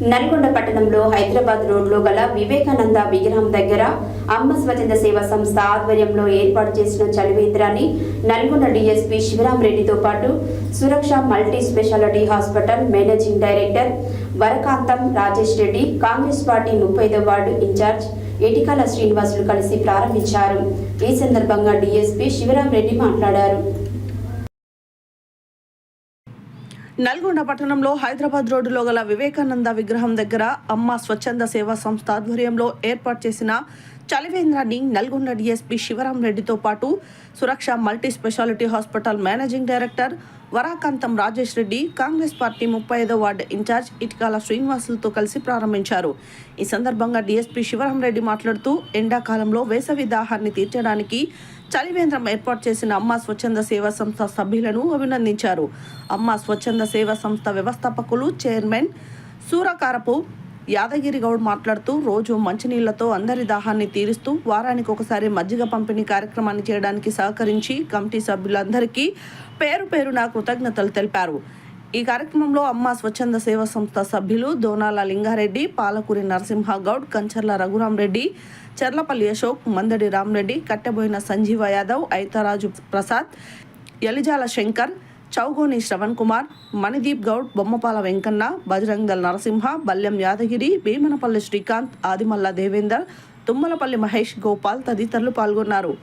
నల్గొండ పట్టణంలో హైదరాబాద్ రోడ్లో గల వివేకానంద విగ్రహం దగ్గర అమ్మ స్వచ్ఛంద సేవా సంస్థ ఆధ్వర్యంలో ఏర్పాటు చేసిన చలివేంద్రాన్ని నల్గొండ డీఎస్పీ శివరాం రెడ్డితో పాటు Suraksha multi speciality hospital managing director Varakantham Rajesh Reddy Congress party ముప్పై వార్డు ఇన్ఛార్జ్ ఎటికాల శ్రీనివాసులు కలిసి ప్రారంభించారు. ఈ సందర్భంగా డీఎస్పీ శివరాం రెడ్డి మాట్లాడారు. నల్గొండ పట్టణంలో హైదరాబాద్ రోడ్డులో గల వివేకానంద విగ్రహం దగ్గర అమ్మ స్వచ్ఛంద సేవా సంస్థ ఆధ్వర్యంలో ఏర్పాటు చేసిన చలివేంద్రాన్ని నల్గొండ డీఎస్పీ శివరాం రెడ్డితో పాటు Suraksha multi speciality hospital managing director Varakantham Rajesh Reddy Congress party ముప్పై ఐదో వార్డు ఇన్ఛార్జ్ ఇటుకాల శ్రీనివాసులతో కలిసి ప్రారంభించారు. ఈ సందర్భంగా డీఎస్పీ శివరాం రెడ్డి మాట్లాడుతూ ఎండాకాలంలో వేసవి దాహాన్ని తీర్చడానికి చలివేంద్రం ఏర్పాటు చేసిన అమ్మ స్వచ్ఛంద సేవా సంస్థ సభ్యులను అభినందించారు. అమ్మ స్వచ్ఛంద సేవా సంస్థ వ్యవస్థాపకులు చైర్మన్ సూరకారపు యాదగిరి గౌడ్ మాట్లాడుతూ రోజు మంచినీళ్ళతో అందరి దాహాన్ని తీరుస్తూ వారానికి ఒకసారి మజ్జిగ పంపిణీ కార్యక్రమాన్ని చేయడానికి సహకరించి కమిటీ సభ్యులందరికీ పేరు పేరున కృతజ్ఞతలు తెలిపారు. ఈ కార్యక్రమంలో అమ్మ స్వచ్ఛంద సేవా సంస్థ సభ్యులు దోనాల లింగారెడ్డి పాలకూరి నరసింహ గౌడ్ కంచర్ల రఘురాం రెడ్డి చెర్లపల్లి అశోక్ మందడి రామరెడ్డి కట్టెబోయిన సంజీవ యాదవ్ ఐతరాజు ప్రసాద్ యలిజాల శంకర్ చౌగోని శ్రవణ్ కుమార్ మణిదీప్ గౌడ్ బొమ్మపాల వెంకన్న బజరంగల్ నరసింహ బల్యం యాదగిరి భీమనపల్లి శ్రీకాంత్ ఆదిమల్ల దేవేందర్ తుమ్మలపల్లి మహేష్ గోపాల్ తదితరులు పాల్గొన్నారు.